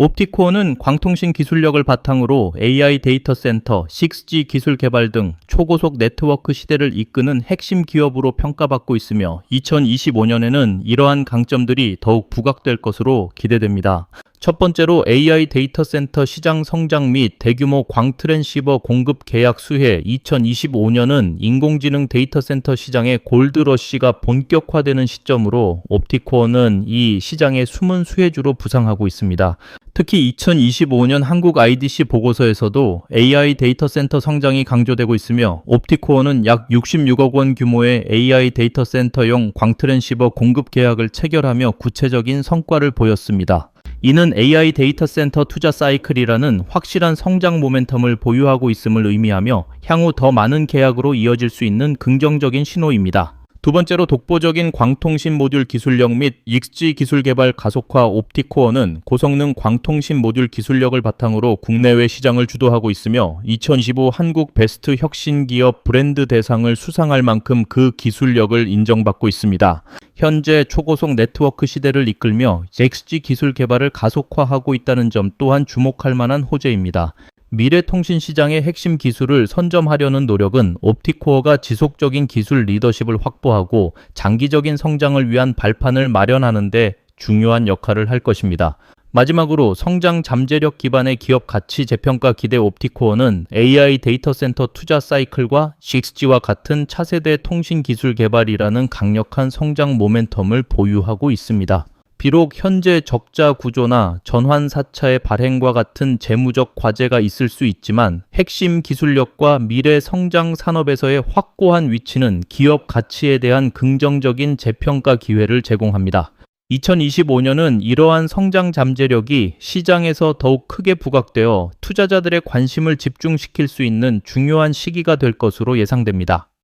옵티코어는 광통신 기술력을 바탕으로 AI 데이터 센터, 6G 기술 개발 등 초고속 네트워크 시대를 이끄는 핵심 기업으로 평가받고 있으며 2025년에는 이러한 강점들이 더욱 부각될 것으로 기대됩니다. 첫 번째로 AI 데이터 센터 시장 성장 및 대규모 광 트랜시버 공급 계약 수혜 2025년은 인공지능 데이터 센터 시장의 골드러시가 본격화되는 시점으로 옵티코어는 이 시장의 숨은 수혜주로 부상하고 있습니다. 특히 2025년 한국 IDC 보고서에서도 AI 데이터 센터 성장이 강조되고 있으며 옵티코어는 약 66억 원 규모의 AI 데이터 센터용 광트랜시버 공급 계약을 체결하며 구체적인 성과를 보였습니다. 이는 AI 데이터 센터 투자 사이클이라는 확실한 성장 모멘텀을 보유하고 있음을 의미하며 향후 더 많은 계약으로 이어질 수 있는 긍정적인 신호입니다. 두 번째로 독보적인 광통신 모듈 기술력 및 익스지 기술 개발 가속화 옵티코어는 고성능 광통신 모듈 기술력을 바탕으로 국내외 시장을 주도하고 있으며 2025 한국 베스트 혁신 기업 브랜드 대상을 수상할 만큼 그 기술력을 인정받고 있습니다. 현재 초고속 네트워크 시대를 이끌며 XG 기술 개발을 가속화하고 있다는 점 또한 주목할 만한 호재입니다. 미래통신 시장의 핵심 기술을 선점하려는 노력은 옵티코어가 지속적인 기술 리더십을 확보하고 장기적인 성장을 위한 발판을 마련하는 데 중요한 역할을 할 것입니다. 마지막으로 성장 잠재력 기반의 기업 가치 재평가 기대 옵티코어는 AI 데이터 센터 투자 사이클과 6G와 같은 차세대 통신 기술 개발이라는 강력한 성장 모멘텀을 보유하고 있습니다. 비록 현재 적자 구조나 전환 사차의 발행과 같은 재무적 과제가 있을 수 있지만 핵심 기술력과 미래 성장 산업에서의 확고한 위치는 기업 가치에 대한 긍정적인 재평가 기회를 제공합니다. 2025년은 이러한 성장 잠재력이 시장에서 더욱 크게 부각되어 투자자들의 관심을 집중시킬 수 있는 중요한 시기가 될 것으로 예상됩니다.